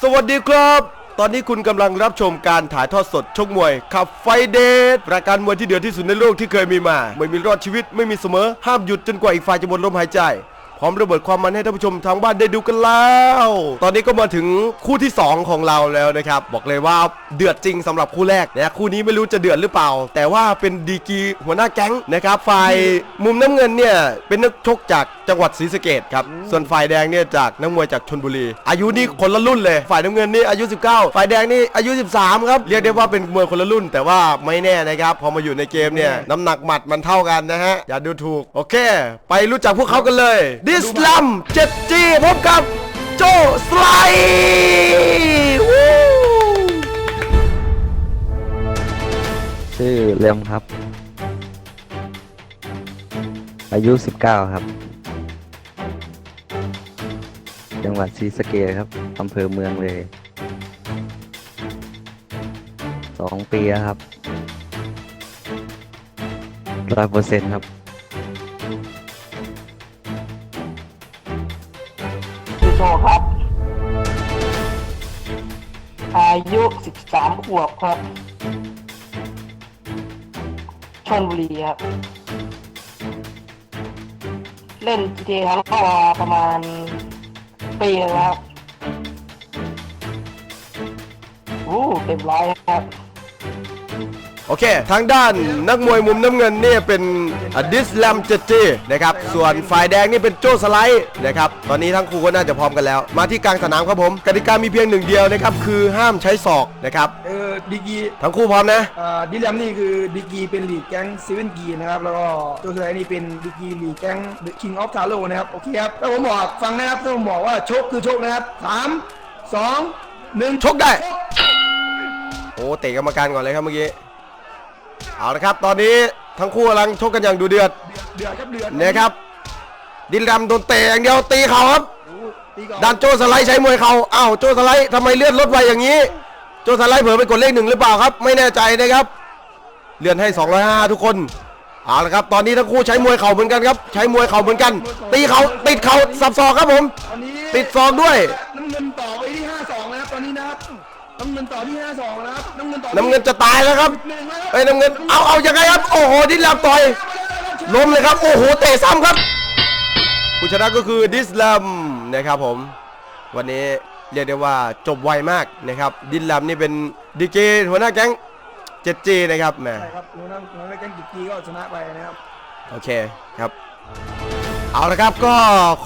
สวัสดีครับ ตอนนี้คุณกำลังรับชมการถ่ายทอดสดชกมวยขับไฟเดทรายการมวยที่เดือดที่สุดในโลกที่เคยมีมา ไม่มีรอดชีวิตไม่มีเสมอ ห้ามหยุดจนกว่าอีกฝ่ายจะหมดลมหายใจ ร้อมระเบิดความมันให้ท่านผู้ชมทางบ้านได้ดูกันแล้ว ตอนนี้ก็มาถึงคู่ที่ 2 ของเราแล้วนะครับ บอกเลยว่าเดือดจริงสำหรับคู่แรกนะคู่นี้ไม่รู้จะเดือดหรือเปล่า แต่ว่าเป็นดีกีหัวหน้าแก๊งนะครับฝ่ายมุมน้ำเงินเนี่ยเป็นนักชกจากจังหวัดศรีสะเกดครับส่วนฝ่ายแดงเนี่ยจากนักมวยจากชนบุรี อายุนี่คนละรุ่นเลย ฝ่ายน้ำเงินนี่อายุ 19 ฝ่ายแดงนี่อายุ 13 ครับ เรียกได้ว่าเป็นมวยคนละรุ่น แต่ว่าไม่แน่นะครับพอมาอยู่ในเกมเนี่ยน้ำหนักหมัดมันเท่ากันนะฮะอย่าดูถูกโอเค ไปรู้จักพวกเขากันเลยดิสลัม 7G พบกับโจสไลชื่อเลียมครับ อายุ 19 ครับ จังหวัดศรีสะเกษครับอำเภอเมืองเลยสองปีแล้วครับร้อยเปอร์เซ็นต์ครับ โจครับ อายุ 13 ขวบครับ ชนบุรีครับ เล่น GTA ครั้งแรกมาประมาณปีแล้วครับ โอ้ เต็มร้อยครับ โอเค ทางด้านนักมวยมุมน้ำเงินเนี่ยเป็นดิสลัม 7G นะครับ ส่วนฝ่ายแดงนี่เป็นโจสไลด์นะครับ ตอนนี้ทั้งคู่ก็น่าจะพร้อมกันแล้ว มาที่กลางสนามครับผม กติกามีเพียงหนึ่งเดียวนะครับ คือห้ามใช้ศอกนะครับ เออดีกรีทั้งคู่พร้อมนะ อ่าดิแลมนี่คือดีกรีเป็นลีดแก๊งเซเว่นกีนะครับ แล้วก็ตัวเธอนี่เป็นดีกรีลีดแก๊ง The King of Taro นะครับ โอเคครับถ้าผมบอกฟังนะครับถ้าผมบอกว่าชกคือชกนะครับสามสองหนึ่งชกได้ โอ้เตะกรรมการก่อนเลยครับเมื่อกี้ เอาละครับ ตอนนี้ทั้งคู่กำลังชกกันอย่างดูเดือดเดือดครับเดือดนะครับ ดินดำโดนเตะอย่างเดียวตีเขาครับโอ้ตีก่อนดันโจสไลด์ใช้มวยเขาอ้าวโจสไลด์ทำไมเลื่อนรถไวอย่างนี้ โจสไลด์เผลอไปกดเลขหนึ่งหรือเปล่าครับ ไม่แน่ใจนะครับ เลื่อนให้205ทุกคนเอาละครับ ตอนนี้ทั้งคู่ใช้มวยเข่าเหมือนกันครับ ใช้มวยเข่าเหมือนกัน ตีเขาติดเขาสับศอกครับผมตอนนี้ติดศอกด้วย น้ำเงินต่อที่ห้าสองนะครับน้ำเงินต่อที่น้ำเงินจะตายแล้วครับหนึ่งแล้วครับเอ้ยน้ำเงินเอาเอายังไงครับ โอ้โหดินลำต่อยล้มเลยครับ โอ้โหเตะซ้ำครับ ผู้ชนะก็คือดิสลัมนะครับผม วันนี้เรียกได้ว่าจบไวมากนะครับ ดิสลัมนี่เป็นดีเกหัวหน้าแก๊ง 7G นะครับแหมใช่ครับหัวหน้าหัวหน้าแก๊งกิจกีก็ชนะไปนะครับ โอเคครับ เอาละครับก็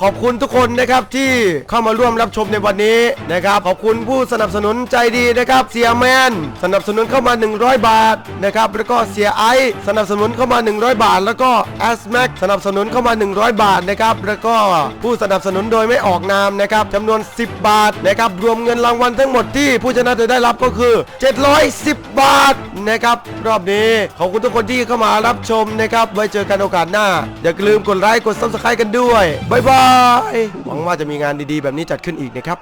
ขอบคุณทุกคนนะครับที่เข้ามาร่วมรับชมในวันนี้นะครับขอบคุณผู้สนับสนุนใจดีนะครับเสียแมนสนับสนุนเข้ามา 100 บาทนะครับแล้วก็เสียไอสนับสนุนเข้ามา 100 บาท แล้วก็แอสแม็กสนับสนุนเข้ามา 100 บาทนะครับแล้วก็ผู้สนับสนุนโดยไม่ออกนามนะครับจำนวน 10 บาทนะครับรวมเงินรางวัลทั้งหมดที่ผู้ชนะจะได้รับก็คือ 710 บาทนะครับรอบนี้ขอบคุณทุกคนที่เข้ามารับชมนะครับไว้เจอกันโอกาสหน้าอย่าลืมกดไลค์กด subscribe กันด้วยบายบายหวังว่าจะมีงานดีๆแบบนี้จัดขึ้นอีกนะครับ